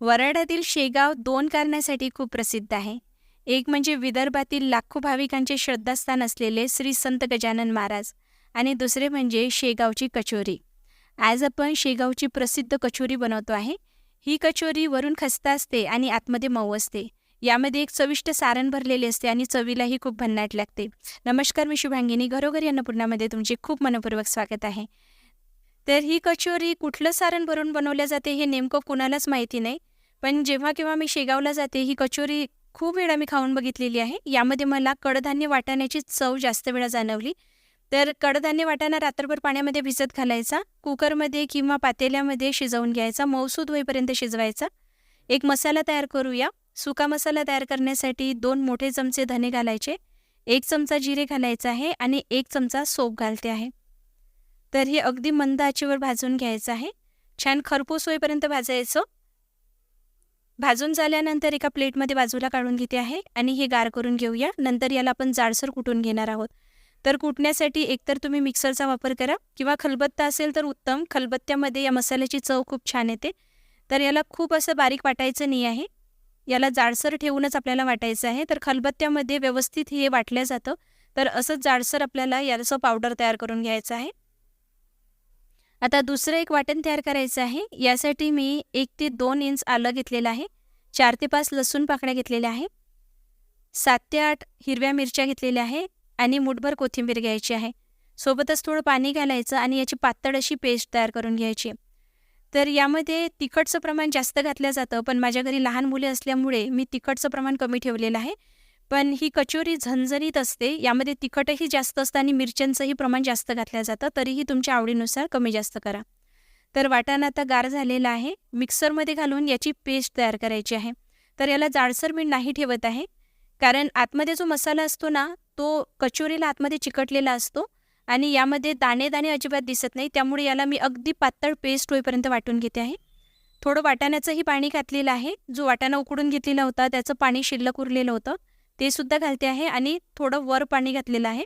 वराड्यातील शेगाव दोन कारणासाठी खूप प्रसिद्ध आहे. एक म्हणजे विदर्भातील लाखो भाविकांचे श्रद्धास्थान असलेले श्री संत गजानन महाराज आणि दुसरे म्हणजे शेगावची कचोरी. आज आपण शेगावची प्रसिद्ध कचोरी बनवतो आहे. ही कचोरी वरून खस्ता असते आणि आतमध्ये मऊ असते. यामध्ये एक चविष्ट सारण भरलेले असते आणि चवीलाही खूप भन्नाट लागते. नमस्कार मी शुभांगिनी घरोघरी अन्नपूर्णामध्ये तुमचे खूप मनपूर्वक स्वागत आहे. तर ही कचोरी कुठलं सारण भरून बनवल्या जाते हे नेमकं कुणालाच माहिती नाही. पण जेव्हा केव्हा मी शेगावला जाते ही कचोरी खूप वेळा मी खाऊन बघितलेली आहे. यामध्ये मला कडधान्य वाटाण्याची चव जास्त वेळा जाणवली. तर कडधान्य वाटाणा रात्रभर पाण्यामध्ये भिजत घालायचा कुकरमध्ये किंवा पातेल्यामध्ये शिजवून घ्यायचा मऊसूद होईपर्यंत शिजवायचा. एक मसाला तयार करूया. सुका मसाला तयार करण्यासाठी दोन मोठे चमचे धने घालायचे एक चमचा जिरे घालायचा आहे आणि एक चमचा सोप घालते आहे. तर हे अगदी मंद आचेवर भाजून घ्यायचं आहे. छान खरपूस होईपर्यंत भाजायचं. भाजून झाल्यानंतर एका प्लेटमध्ये बाजूला काढून घेते आहे आणि हे गार करून घेऊया. नंतर याला आपण जाडसर कुटून घेणार आहोत. तर कुटण्यासाठी एकतर तुम्ही मिक्सरचा वापर करा किंवा खलबत्ता असेल तर उत्तम. खलबत्त्यामध्ये या मसाल्याची चव खूप छान येते. तर याला खूप असं बारीक वाटायचं नाही आहे. याला जाडसर ठेवूनच आपल्याला वाटायचं आहे. तर खलबत्त्यामध्ये व्यवस्थित हे वाटलं जातं. तर असंच जाडसर आपल्याला याचं पावडर तयार करून घ्यायचं आहे. आता दुसरं एक वाटण तयार करायचं आहे. यासाठी मी एक ते दोन इंच आलं घेतलेलं आहे. चार ते पाच लसूण पाकळ्या घेतलेल्या आहे. सात ते आठ हिरव्या मिरच्या घेतलेल्या आहे आणि मुठभर कोथिंबीर घ्यायची आहे. सोबतच थोडं पाणी घालायचं आणि याची पातळ अशी पेस्ट तयार करून घ्यायची. तर यामध्ये तिखटचं प्रमाण जास्त घातलं जातं पण माझ्या घरी लहान मुले असल्यामुळे मी तिखटचं प्रमाण कमी ठेवलेलं आहे. पण ही कचोरी झणझणीत असते यामध्ये तिखटही जास्त असतं आणि मिरच्यांचंही प्रमाण जास्त घातलं जातं तरीही तुमच्या आवडीनुसार कमी जास्त करा. तर वाटाणा आता गार झालेला आहे. मिक्सरमध्ये घालून याची पेस्ट तयार करायची आहे. तर याला जाडसर मी नाही ठेवत आहे. कारण आतमध्ये जो मसाला असतो ना तो कचोरीला आतमध्ये चिकटलेला असतो आणि यामध्ये दाणे दाणे अजिबात दिसत नाही. त्यामुळे याला मी अगदी पातळ पेस्ट होईपर्यंत वाटून घेते आहे. थोडं वाटाण्याचंही पाणी घातलेलं आहे. जो वाटाणा उकडून घेतलेला होता त्याचं पाणी शिल्लक उरलेलं होतं. ते सुद्धा घालते आहे आणि थोडं वर पाणी घातलेलं आहे.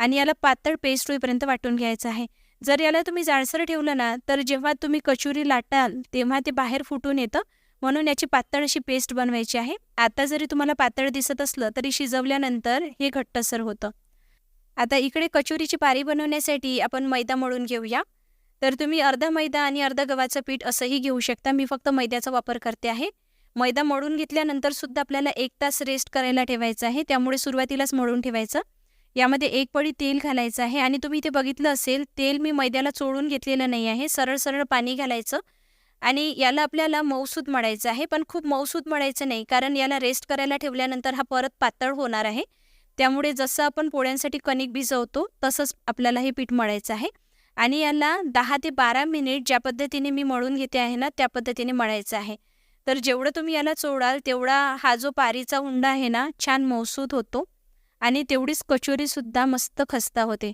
आणि याला पातळ पेस्ट होईपर्यंत वाटून घ्यायचं आहे. जर याला तुम्ही जाडसर ठेवलं ना तर जेव्हा तुम्ही कचोरी लाटाल तेव्हा ते बाहेर फुटून येतं. म्हणून याची पातळ अशी पेस्ट बनवायची आहे. आता जरी तुम्हाला पातळ दिसत असलं तरी शिजवल्यानंतर हे घट्टसर होतं. आता इकडे कचोरीची पारी बनवण्यासाठी आपण मैदा मळून घेऊया. तर तुम्ही अर्धा मैदा आणि अर्धा गव्हाचं पीठ असंही घेऊ शकता. मी फक्त मैद्याचा वापर करते आहे. मैदा मळून घेतल्यानंतर सुद्धा आपल्याला एक तास रेस्ट करायला ठेवायचं आहे. त्यामुळे सुरुवातीलाच मळून ठेवायचं. यामध्ये एक पडी तेल घालायचं आहे आणि तुम्ही इथे बघितलं असेल तेल मी मैद्याला चोळून घेतलेलं नाही आहे सरळ सरळ पाणी घालायचं आणि याला आपल्याला मऊसूद मळायचं आहे पण खूप मऊसूद मळायचं नाही कारण याला रेस्ट करायला ठेवल्यानंतर हा परत पातळ होणार आहे. त्यामुळे जसं आपण पोळ्यांसाठी कणिक भिजवतो तसंच आपल्याला हे पीठ मळायचं आहे आणि याला दहा ते बारा मिनिट ज्या पद्धतीने मी मळून घेते आहे ना त्या पद्धतीने मळायचं आहे. तर जेवढं तुम्ही याला चोळाल तेवढा हा जो पारीचा हुंडा आहे ना छान मौसूद होतो. आणि तेवढीच कचोरीसुद्धा मस्त खस्ता होते.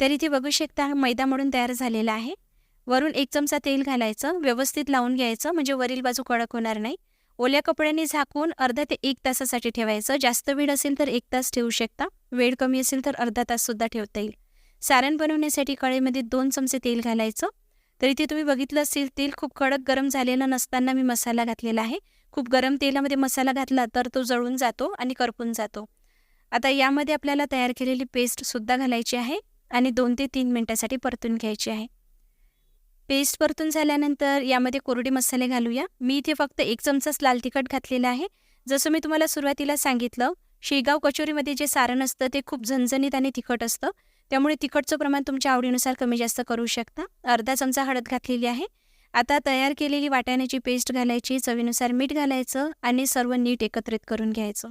तर इथे बघू शकता मैदा म्हणून तयार झालेला आहे. वरून एक चमचा तेल घालायचं व्यवस्थित लावून घ्यायचं म्हणजे वरील बाजू कडक होणार नाही. ओल्या कपड्यांनी झाकून अर्धा ते एक तासासाठी ठेवायचं. जास्त वेळ असेल तर एक तास ठेवू शकता. वेळ कमी असेल तर अर्धा ताससुद्धा ठेवता येईल. सारण बनवण्यासाठी कढईमध्ये दोन चमचे तेल घालायचं. तर इथे तुम्ही बघितलं असेल तेल खूप कडक गरम झालेलं नसताना मी मसाला घातलेला आहे. खूप गरम तेलामध्ये मसाला घातला तर तो जळून जातो आणि करपून जातो. आता यामध्ये आपल्याला तयार केलेली पेस्टसुद्धा घालायची आहे आणि दोन ते तीन मिनटासाठी परतून घ्यायची आहे. पेस्ट परतून झाल्यानंतर यामध्ये कोरडे मसाले घालूया. मी इथे फक्त एक चमचाच लाल तिखट घातलेला आहे. जसं मी तुम्हाला सुरुवातीला सांगितलं शेगाव कचोरीमध्ये जे सारण असतं ते खूप झणझणीत आणि तिखट असतं. त्यामुळे तिखटचं प्रमाण तुमच्या आवडीनुसार कमी जास्त करू शकता. अर्धा चमचा हळद घातलेली आहे. आता तयार केलेली वाटाण्याची पेस्ट घालायची चवीनुसार मीठ घालायचं आणि सर्व नीट एकत्रित करून घ्यायचं.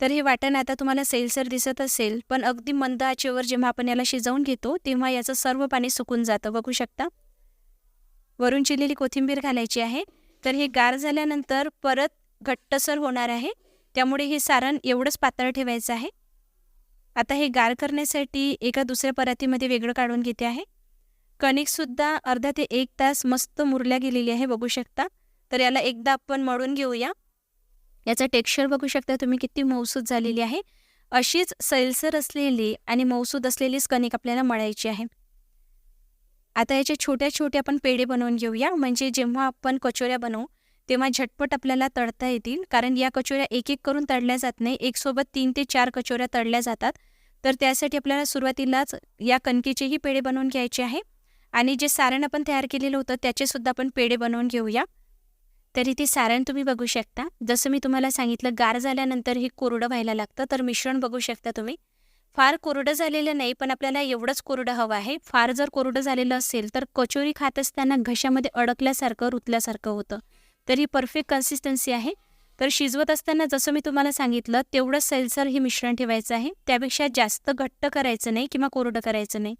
तर हे वाटण आता तुम्हाला सैलसर दिसत असेल पण अगदी मंद आचेवर जेव्हा आपण याला शिजवून घेतो तेव्हा याचं सर्व पाणी सुकून जातं. बघू शकता? वरून चिरलेली कोथिंबीर घालायची आहे. तर हे गार झाल्यानंतर परत घट्टसर होणार आहे. त्यामुळे हे सारण एवढंच पातळ ठेवायचं आहे. आता हे गार करण्यासाठी एका दुसऱ्या परातीमध्ये वेगळं काढून घेते आहे. कणिकसुद्धा अर्धा ते एक तास मस्त मुरल्या गेलेली आहे. बघू शकता? तर याला एकदा आपण मळून घेऊया. याचं टेक्स्चर बघू शकता तुम्ही किती मौसूद झालेली आहे. अशीच सैलसर असलेली आणि मौसूद असलेलीच कणिक आपल्याला मळायची आहे. आता याचे छोट्या छोट्या आपण पेढे बनवून घेऊया. म्हणजे जेव्हा आपण कचोऱ्या बनवू तेव्हा झटपट आपल्याला तळता येतील. कारण या कचोऱ्या एक एक करून तळल्या जात नाही. एकसोबत तीन ते चार कचोऱ्या तळल्या जातात. तर त्यासाठी आपल्याला सुरुवातीलाच या कणकेचेही पेढे बनवून घ्यायचे आहे. आणि जे सारण आपण तयार केलेलं होतं त्याचेसुद्धा आपण पेढे बनवून घेऊया. तर इथे सारण तुम्ही बघू शकता. जसं मी तुम्हाला सांगितलं गार झाल्यानंतर हे कोरडं व्हायला लागतं तर मिश्रण बघू शकता तुम्ही. फार कोरडं झालेलं नाही पण आपल्याला एवढंच कोरडं हवं आहे. फार जर कोरडं झालेलं असेल तर कचोरी खात असताना घशामध्ये अडकल्यासारखं रुतल्यासारखं होतं. तर ही परफेक्ट कन्सिस्टन्सी आहे. तर शिजवत असताना जसं मी तुम्हाला सांगितलं तेवढं सैलसर हे मिश्रण ठेवायचं आहे. त्यापेक्षा जास्त घट्ट करायचं नाही किंवा कोरडं करायचं नाही.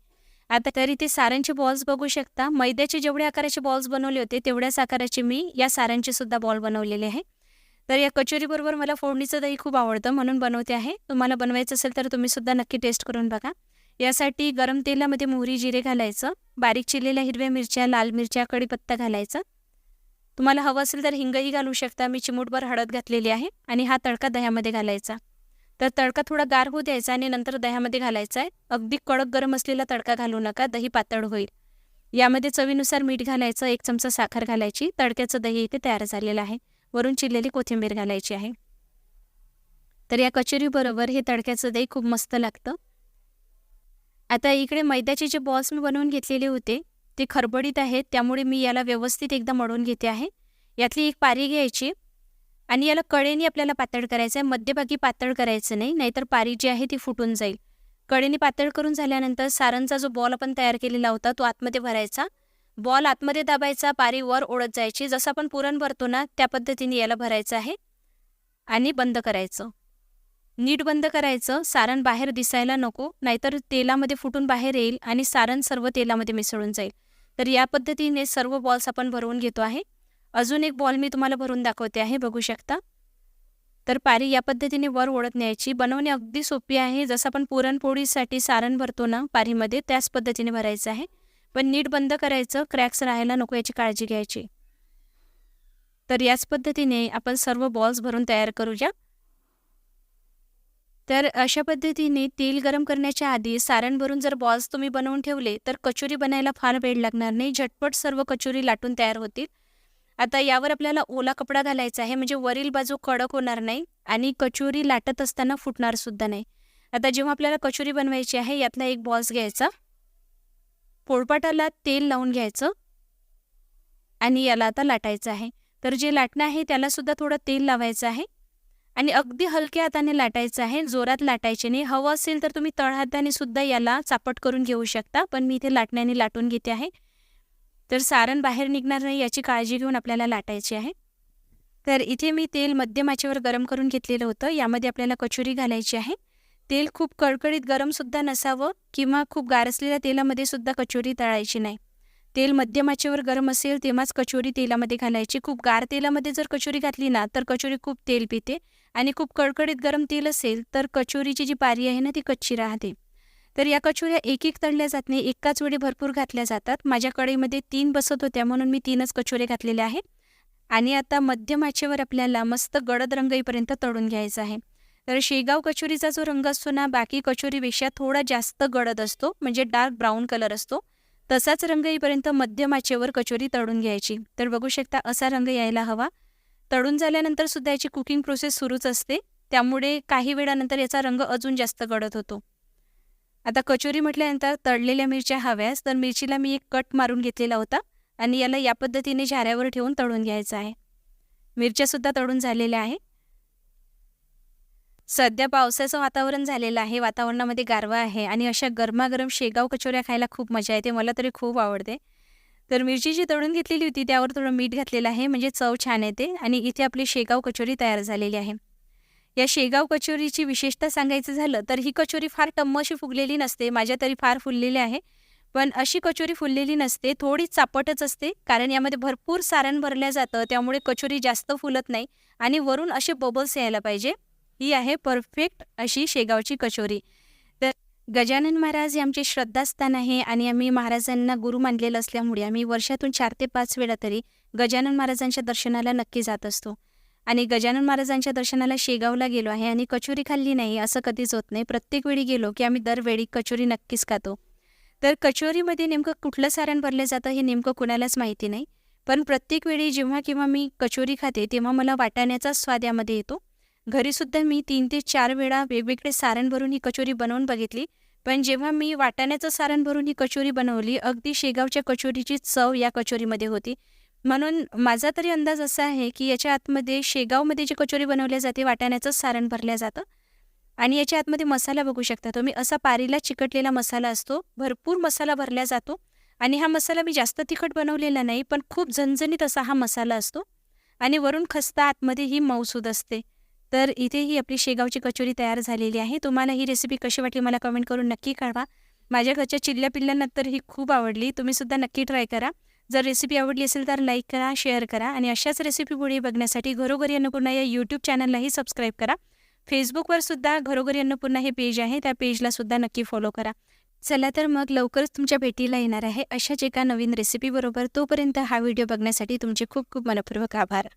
आता तरी ते सारांचे बॉल्स बघू शकता. मैद्याचे जेवढे आकाराचे बॉल्स बनवले होते तेवढ्याच आकाराचे मी या सारांचे सुद्धा बॉल बनवलेले आहे. तर या कचोरीबरोबर मला फोडणीचं दही खूप आवडतं म्हणून बनवते आहे. तुम्हाला बनवायचं असेल तर तुम्ही सुद्धा नक्की टेस्ट करून बघा. यासाठी गरम तेलामध्ये मोहरी जिरे घालायचं. बारीक चिरलेल्या हिरव्या मिरच्या लाल मिरच्या कढीपत्ता घालायचा. तुम्हाला हवं असेल तर हिंगही घालू शकता. मी चिमूटभर हळद घातलेली आहे आणि हा तडका दह्यामध्ये घालायचा. तर तडका थोडा गार होऊ द्यायचा आणि नंतर दह्यामध्ये घालायचा आहे. अगदी कडक गरम असलेला तडका घालू नका दही पातळ होईल. यामध्ये चवीनुसार मीठ घालायचं एक चमचा साखर घालायची तडक्याचं दही इथे तयार झालेलं आहे. वरून चिरलेली कोथिंबीर घालायची आहे. तर या कचोरीबरोबर हे तडक्याचं दही खूप मस्त लागतं. आता इकडे मैद्याचे जे बॉल्स मी बनवून घेतलेले होते ते खरबडीत आहेत त्यामुळे मी याला व्यवस्थित एकदा मळून घेते आहे. यातली एक पारी घ्यायची. आणि याला कडेने आपल्याला पातळ करायचं आहे मध्यभागी पातळ करायचं नाही नाहीतर पारी जी आहे ती फुटून जाईल. कडेने पातळ करून झाल्यानंतर सारणचा जो बॉल आपण तयार केलेला होता तो आतमध्ये भरायचा. बॉल आतमध्ये दाबायचा पारी वर ओढत जायची. जसं आपण पुरण भरतो ना त्या पद्धतीने याला भरायचं आहे आणि बंद करायचं. नीट बंद करायचं. सारण बाहेर दिसायला नको नाहीतर तेलामध्ये फुटून बाहेर येईल आणि सारण सर्व तेलामध्ये मिसळून जाईल. तर या पद्धतीने सर्व बॉल्स आपण भरवून घेतो आहे. अजून एक बॉल मी तुम्हाला भरून दाखवते आहे बघू शकता. तर पारी या पद्धतीने वर ओढत न्यायची. बनवणे अगदी सोपी आहे. जसं आपण पुरणपोळीसाठी सारण भरतो ना पारीमध्ये त्याच पद्धतीने भरायचं आहे. पण नीट बंद करायचं क्रॅक्स राहायला नको याची काळजी घ्यायची. तर याच पद्धतीने आपण सर्व बॉल्स भरून तयार करूया. तर अशा पद्धतीने तेल गरम करण्याच्या आधी सारण भरून जर बॉल्स तुम्ही बनवून ठेवले तर कचोरी बनायला फार वेळ लागणार नाही. झटपट सर्व कचोरी लाटून तयार होतील. आता यावर आपल्याला ओला कपडा घालायचा आहे. म्हणजे वरील बाजू कडक होणार नाही आणि कचोरी लाटत असताना फुटणार सुद्धा नाही. आता जेव्हा आपल्याला कचोरी बनवायची आहे यातला एक बॉल्स घ्यायचा. पोळपाटाला तेल लावून घ्यायचं. आणि याला आता लाटायचं आहे. तर जे लाटणं आहे त्याला सुद्धा थोडं तेल लावायचं आहे. आणि अगदी हलक्या हाताने लाटायचं आहे. जोरात लाटायचे नाही. हवं असेल तर तुम्ही तळहाताने सुद्धा याला चापट करून घेऊ शकता. पण मी इथे लाटण्याने लाटून घेते आहे. तर सारण बाहेर निघणार नाही याची काळजी घेऊन आपल्याला लाटायची आहे. तर इथे मी तेल मध्यम आचेवर गरम करून घेतलेलं होतं. यामध्ये आपल्याला कचोरी घालायची आहे. तेल खूप कडकडीत गरमसुद्धा नसावं किंवा खूप गारसलेल्या तेलामध्ये सुद्धा कचोरी तळायची नाही. तेल मध्यम आचेवर गरम असेल तेव्हाच कचोरी तेलामध्ये घालायची. खूप गार तेलामध्ये जर कचोरी घातली ना तर कचोरी खूप तेल पिते. आणि खूप कडकडीत गरम तेल असेल तर कचोरीची जी पारी आहे ना ती कच्ची राहते. तर या कचोऱ्या एक एक तळल्या जात नाही. एकाच वेळी भरपूर घातल्या जातात. माझ्या कढईमध्ये तीन बसत होत्या म्हणून मी तीनच कचोरे घातलेले आहेत. आणि आता मध्यम आचेवर आपल्याला मस्त गडद रंग येईपर्यंत तळून घ्यायचा आहे. तर शेगाव कचोरीचा जो रंग असतो ना बाकी कचोरीपेक्षा थोडा जास्त गडद असतो म्हणजे डार्क ब्राऊन कलर असतो. तसाच रंग येईपर्यंत मध्यम आचेवर कचोरी तळून घ्यायची. तर बघू शकता असा रंग यायला हवा. तळून झाल्यानंतर सुद्धा याची कुकिंग प्रोसेस सुरूच असते. त्यामुळे काही वेळानंतर याचा रंग अजून जास्त गडद होतो. आता कचोरी म्हटल्यानंतर तळलेल्या मिरच्या हव्यास तर मिरचीला मी एक कट मारून घेतलेला होता आणि याला या पद्धतीने झाऱ्यावर ठेवून तळून घ्यायचं आहे. मिरच्यासुद्धा तळून झालेल्या आहे. सध्या पावसाचं वातावरण झालेलं आहे. वातावरणामध्ये गारवा आहे आणि अशा गरमागरम शेगाव कचोऱ्या खायला खूप मजा येते. मला तरी खूप आवडते. तर मिरची जी तळून घेतलेली होती त्यावर थोडं मीठ घातलेलं आहे. म्हणजे चव छान येते आणि इथे आपली शेगाव कचोरी तयार झालेली आहे. या शेगाव कचोरीची विशेषता सांगायचं झालं तर ही कचोरी फार टम्म अशी फुगलेली नसते माझ्या तरी फार फुललेली आहे. पण अशी कचोरी फुललेली नसते थोडी चापटच असते कारण यामध्ये भरपूर सारण भरल्या जातं त्यामुळे कचोरी जास्त फुलत नाही आणि वरून असे बबल्स यायला पाहिजे. ही आहे परफेक्ट अशी शेगावची कचोरी. तर गजानन महाराज हे आमचे श्रद्धास्थान आहे आणि आम्ही महाराजांना गुरु मानलेलं असल्यामुळे आम्ही वर्षातून चार ते पाच वेळा तरी गजानन महाराजांच्या दर्शनाला नक्की जात असतो. आणि गजानन महाराजांच्या दर्शनाला शेगावला गेलो आहे आणि कचोरी खाल्ली नाही असं कधीच होत नाही. प्रत्येक वेळी गेलो की आम्ही दरवेळी कचोरी नक्कीच खातो. तर कचोरीमध्ये नेमकं कुठलं सारण भरलं जातं हे नेमकं कुणालाच माहिती नाही. पण प्रत्येक वेळी जेव्हा केव्हा मी कचोरी खाते तेव्हा मला वाटाण्याचा स्वाद यामध्ये येतो. घरीसुद्धा मी तीन ते चार वेळा वेगवेगळे सारण भरून ही कचोरी बनवून बघितली. पण जेव्हा मी वाटाण्याचं सारण भरून ही कचोरी बनवली अगदी शेगावच्या कचोरीची चव या कचोरीमध्ये होती. म्हणून माझा तरी अंदाज असा आहे की याच्या आतमध्ये शेगावमध्ये जी कचोरी बनवल्या जाते वाटाण्याचंच सारण भरल्या जातं. आणि याच्या आतमध्ये मसाला बघू शकता तुम्ही. असा पारीला चिकटलेला मसाला असतो. भरपूर मसाला भरला जातो. आणि हा मसाला मी जास्त तिखट बनवलेला नाही पण खूप झणझणीत असा हा मसाला असतो. आणि वरून खस्ता आतमध्ये ही मऊसूद असते. तर इथे ही आपली शेगावची कचोरी तयार झालेली आहे. तुम्हाला ही रेसिपी कशी वाटली मला कमेंट करून नक्की कळवा. माझ्या घरच्या चिल्ल्या पिल्ल्यांना तर ही खूप आवडली. तुम्हीसुद्धा नक्की ट्राय करा. जर रेसिपी आवडली असेल तर लाईक करा शेअर करा आणि अशाच रेसिपी पुढे बघण्यासाठी घरोघरी अन्नपूर्णा या यूट्यूब चॅनललाही सबस्क्राईब करा. फेसबुकवर सुद्धा घरोघरी अन्नपूर्णा हे पेज आहे. त्या पेजला सुद्धा नक्की फॉलो करा. चला तर मग लवकरच तुमच्या भेटीला येणार आहे अशाच एका नवीन रेसिपीबरोबर तोपर्यंत हा व्हिडिओ बघण्यासाठी तुमचे खूप खूप मनपूर्वक आभार.